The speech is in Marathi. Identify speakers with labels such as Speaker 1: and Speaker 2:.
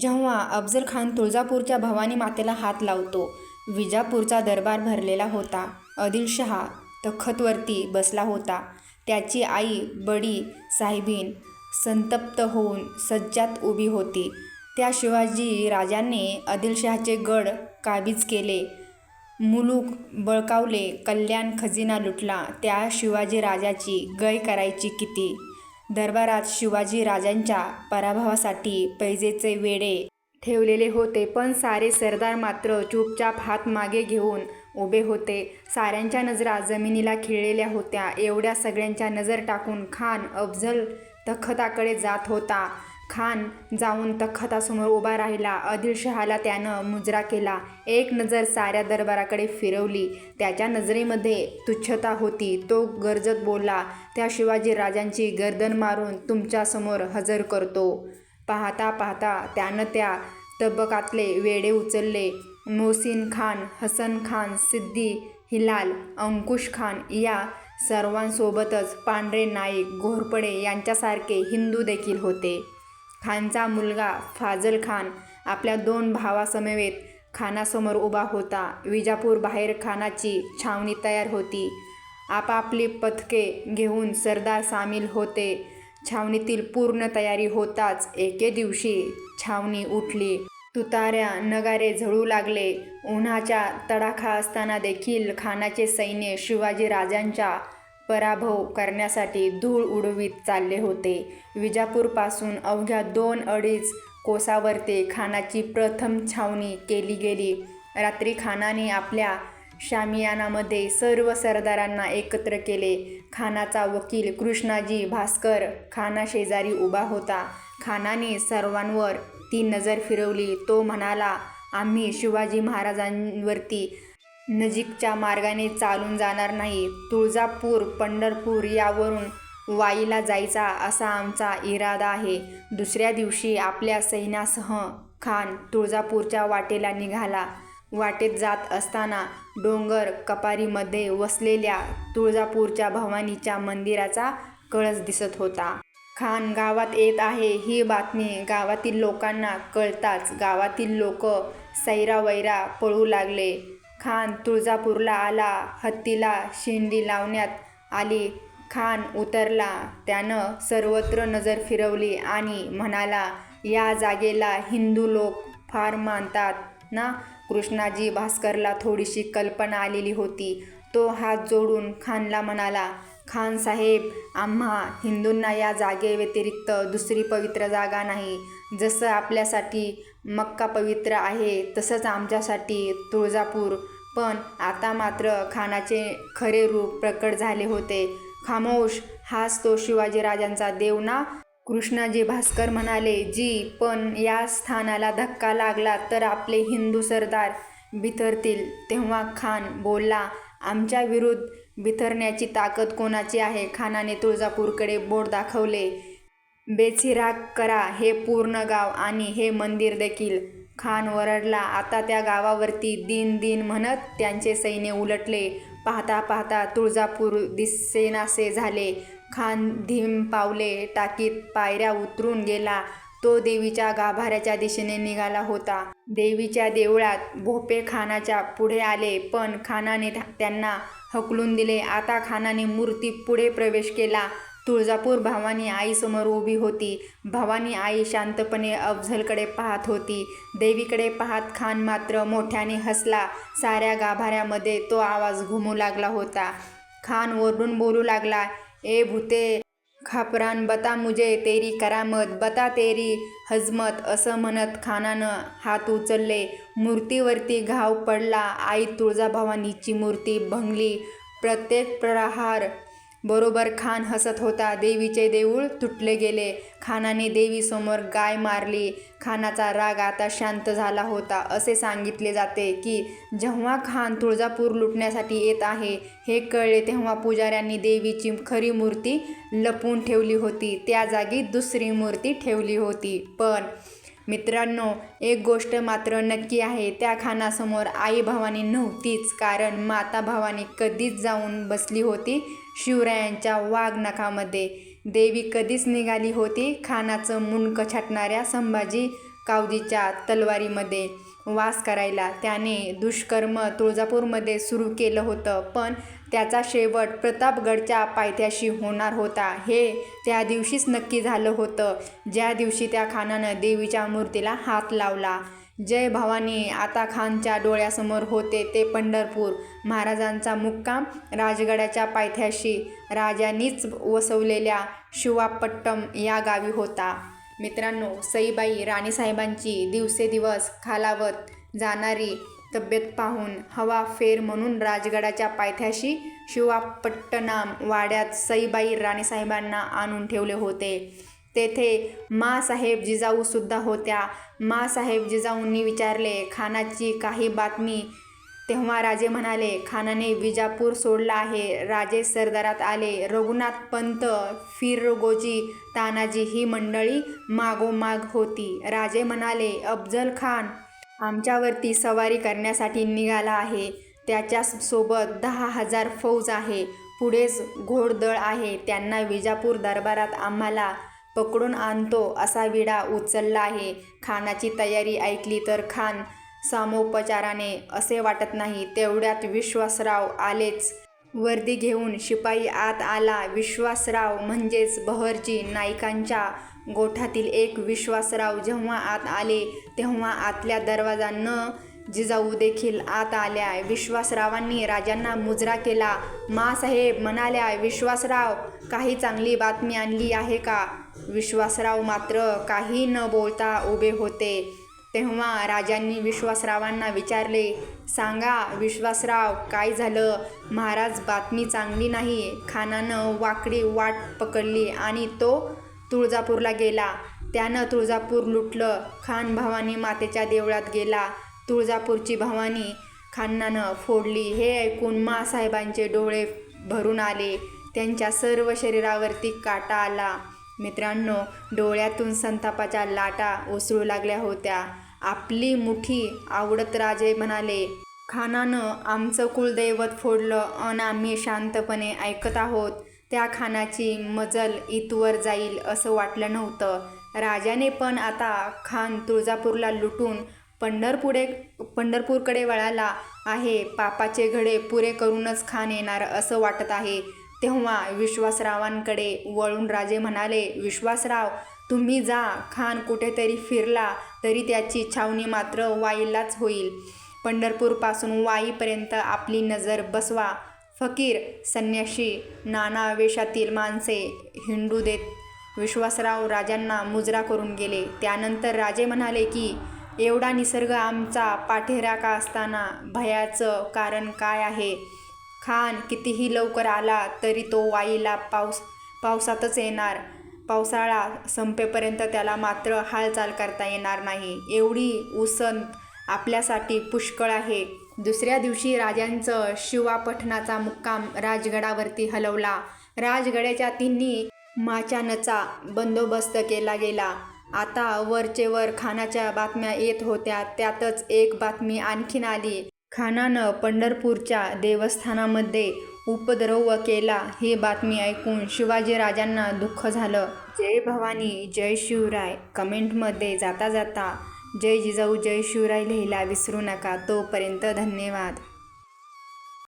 Speaker 1: जेव्हा अफजल खान तुळजापूरच्या भवानी मातेला हात लावतो विजापूरचा दरबार भरलेला होता. आदिलशहा तखतवरती बसला होता. त्याची आई बडी साहेबीन संतप्त होऊन सज्जात उभी होती. त्या शिवाजी राजाने आदिलशहाचे गड काबीज केले. मुलूक बळकावले कल्याण खजिना लुटला. त्या शिवाजी राजाची गय करायची किती? दरबारात शिवाजी राजांच्या पराभवासाठी पैजेचे वेडे ठेवलेले होते पण सारे सरदार मात्र चुपचाप हात मागे घेऊन उभे होते. साऱ्यांच्या नजरा जमिनीला खिळलेल्या होत्या. एवढ्या सगळ्यांच्या नजर टाकून खान अफजल तखताकडे जात होता. खान जाऊन तखतासमोर उभा राहिला. आदिलशहाला त्यानं मुजरा केला. एक नजर साऱ्या दरबाराकडे फिरवली. त्याच्या नजरेमध्ये तुच्छता होती. तो गरजत बोलला त्या शिवाजी राजांची गर्दन मारून तुमच्यासमोर हजर करतो. पाहता पाहता त्यानं त्या तबकातले वेडे उचलले. मोहसिन खान हसन खान सिद्दी हिलाल अंकुश खान या सर्वांसोबतच पांढरे नाईक घोरपडे यांच्यासारखे हिंदू देखील होते. खानचा मुलगा फाजल खान आपल्या दोन भावासमवेत खानासमोर उभा होता. विजापूर बाहेर खानाची छावणी तयार होती. आपापली पथके घेऊन सरदार सामील होते. छावणीतील पूर्ण तयारी होताच एके दिवशी छावणी उठली. तुताऱ्या नगारे झळू लागले. उन्हाच्या तडाखा असताना देखील खानाचे सैन्य शिवाजी राजांच्या पराभव करण्यासाठी धूळ उडवीत चालले होते. विजापूरपासून अवघ्या दोन अडीच कोसावरती खानाची प्रथम छावणी केली गेली. रात्री खानाने आपल्या शामियानामध्ये सर्व सरदारांना एकत्र केले. खानाचा वकील कृष्णाजी भास्कर खानाशेजारी उभा होता. खानाने सर्वांवर ती नजर फिरवली. तो म्हणाला आम्ही शिवाजी महाराजांवरती नजीकच्या मार्गाने चालून जाणार नाही. तुळजापूर पंढरपूर यावरून वाईला जायचा असा आमचा इरादा आहे. दुसऱ्या दिवशी आपल्या सैन्यासह खान तुळजापूरच्या वाटेला निघाला. वाटेत जात असताना डोंगर कपारीमध्ये वसलेल्या तुळजापूरच्या भवानीच्या मंदिराचा कळस दिसत होता. खान गावात येत आहे ही बातमी गावातील लोकांना कळताच गावातील लोक सैरावैरा पळू लागले. खान तुळजापूरला आला हत्तीला शेंडी लावण्यात आली. खान उतरला त्यानं सर्वत्र नजर फिरवली आणि म्हणाला या जागेला हिंदू लोक फार मानतात ना? कृष्णाजी भास्करला थोडीशी कल्पना आलेली होती. तो हात जोडून खानला म्हणाला खान साहेब आम्हा हिंदूंना या जागेव्यतिरिक्त दुसरी पवित्र जागा नाही. जसं आपल्यासाठी मक्का पवित्र आहे तसंच आमच्यासाठी तुळजापूर. पण आता मात्र खानाचे खरे रूप प्रकट झाले होते. खामोश हाच तो शिवाजीराजांचा देव ना? कृष्णाजी भास्कर म्हणाले जी पण या स्थानाला धक्का लागला तर आपले हिंदू सरदार बिथरतील. तेव्हा खान बोलला आमच्या विरुद्ध बिथरण्याची ताकद कोणाची आहे? खानाने तुळजापूरकडे बोट दाखवले. बेचिराग करा हे पूर्ण गाव आणि हे मंदिर देखील. खान वरडला. आता त्या गावावरती दिन दिन म्हणत त्यांचे सैन्य उलटले. पाहता पाहता तुळजापूर दिसेनासे झाले. खान धीम पावले टाकीत पायऱ्या उतरून गेला. तो देवीच्या गाभाऱ्याच्या दिशेने निघाला होता. देवीच्या देवळात भोपे खानाच्या पुढे आले पण खानाने त्यांना हकलून दिले. आता खानाने मूर्ती पुढे प्रवेश केला. तुळजापूर भवानी आईसमोर उभी होती. भवानी आई शांतपणे अफझलकडे पाहत होती. देवीकडे पाहत खान मात्र मोठ्याने हसला. साऱ्या गाभाऱ्यामध्ये तो आवाज घुमू लागला होता. खान ओरडून बोलू लागला ए भूते खापरान बता मुझे तेरी करामत बता तेरी हजमत असं म्हणत खानानं हात उचलले. मूर्तीवरती घाव पडला. आई तुळजाभवानीची मूर्ती भंगली. प्रत्येक प्रहार बरोबर खान हसत होता. देवीचे देऊळ तुटले गेले. खानाने देवीसमोर गाय मारली. खानाचा राग आता शांत झाला होता. असे सांगितले जाते की जेव्हा खान तुळजापूर लुटण्यासाठी येत आहे हे कळले तेव्हा पुजाऱ्यांनी देवीची खरी मूर्ती लपवून ठेवली होती. त्या जागी दुसरी मूर्ती ठेवली होती. पण मित्रांनो एक गोष्ट मात्र नक्की आहे. त्या खानासमोर आई भवानी नव्हतीच. कारण माता भवानी कधीच जाऊन बसली होती शिवरायांच्या वाघनखामध्ये देवी कधीच निघाली होती खानाचं मुंडकं छाटणाऱ्या संभाजी कावजीच्या तलवारीमध्ये. वास करायला त्याने दुष्कर्म तुळजापूरमध्ये सुरू केलं होतं पण त्याचा शेवट प्रतापगडच्या पायथ्याशी होणार होता. हे त्या दिवशीच नक्की झालं होतं. ज्या दिवशी त्या खानानं देवीच्या मूर्तीला हात लावला. जय भवानी आता खानच्या डोळ्यासमोर होते ते पंढरपूर. महाराजांचा मुक्काम राजगडाच्या पायथ्याशी. राजांनीच वसवलेल्या शिवापट्टम या गावी होता. मित्रांनो सईबाई राणीसाहेबांची दिवसेदिवस खालावत जाणारी तब्येत पाहून हवा फेर म्हणून राजगडाच्या पायथ्याशी शिवापट्टनाम वाड्यात सईबाई राणीसाहेबांना आणून ठेवले होते. तेथे माँसाहेब जिजाऊसुद्धा होत्या. माँसाहेब जिजाऊंनी विचारले खानाची काही बातमी? तेव्हा राजे म्हणाले खानाने विजापूर सोडला आहे. राजे सरदारात आले. रघुनाथ पंत फिरगोजी तानाजी ही मंडळी मागोमाग होती. राजे म्हणाले अफजल खान आमच्यावरती सवारी करण्यासाठी निघाला आहे. त्याच्यासोबत दहा हजार फौज आहे. पुढेच घोडदळ आहे. त्यांना विजापूर दरबारात आम्हाला पकडून आणतो असा विडा उचलला आहे. खानाची तयारी ऐकली तर खान सामोपचाराने असे वाटत नाही तेवढ्यात विश्वासराव आलेच. वर्दी घेऊन शिपाई आत आला. विश्वासराव म्हणजेच बहरजी नाईकांच्या गोठातील एक विश्वासराव जेव्हा आत आले तेव्हा आतल्या दरवाजा न जिजाऊ देखील आत आल्या विश्वासरावांनी राजांना मुजरा केला. मासाहेब म्हणाल्या विश्वासराव काही चांगली बातमी आणली आहे का विश्वासराव मात्र काही न बोलता उभे होते. तेव्हा राजांनी विश्वासरावांना विचारले सांगा विश्वासराव काय झालं? महाराज बातमी चांगली नाही. खानानं वाकडी वाट पकडली आणि तो तुळजापूरला गेला. त्यानं तुळजापूर लुटलं. खान भवानी मातेच्या देवळात गेला. तुळजापूरची भवानी खानानं फोडली. हे ऐकून मासाहेबांचे डोळे भरून आले. त्यांच्या सर्व शरीरावरती काटा आला. मित्रांनो डोळ्यातून संतापाच्या लाटा उसळू लागल्या होत्या. आपली मुठी आवडत राजे म्हणाले खानानं आमचं कुलदैवत फोडलं अन आम्ही शांतपणे ऐकत आहोत. त्या खानाची मजल इतवर जाईल असं वाटलं नव्हतं. राजाने पण आता खान तुळजापूरला लुटून पंढरपुढे पंढरपूरकडे वळाला आहे. पापाचे घडे पुरे करूनच खान येणार असं वाटत आहे. तेव्हा विश्वासरावांकडे वळून राजे म्हणाले विश्वासराव तुम्ही जा. खान कुठेतरी फिरला तरी त्याची छावणी मात्र वाईलाच होईल. पंढरपूरपासून वाईपर्यंत आपली नजर बसवा. फकीर संन्याशी नाना वेशातील माणसे हिंडू देत. विश्वासराव राजांना मुजरा करून गेले. त्यानंतर राजे म्हणाले की एवढा निसर्ग आमचा पाठीराखा असताना भयाचं कारण काय आहे? खान कितीही लवकर आला तरी तो वाईला पाऊस पावसातच येणार. पावसाळा संपेपर्यंत त्याला मात्र हालचाल करता येणार नाही. एवढी उसंत आपल्यासाठी पुष्कळ आहे. दुसऱ्या दिवशी राजांचं शिवापठणाचा मुक्काम राजगडावरती हलवला. राजगडाच्या तिन्ही माचानचा बंदोबस्त केला गेला. आता वरचे वर खानाच्या बातम्या येत होत्या त्यातच एक बातमी आणखीन आली. खानानं पंढरपूरच्या देवस्थानामध्ये उपद्रव केला ही बातमी ऐकून शिवाजी राजांना दुःख झालं. जय भवानी जय शिवराय. कमेंटमध्ये जाता जाता जय जिजाऊ जय शिवराय लिहिला विसरू नका. तोपर्यंत धन्यवाद.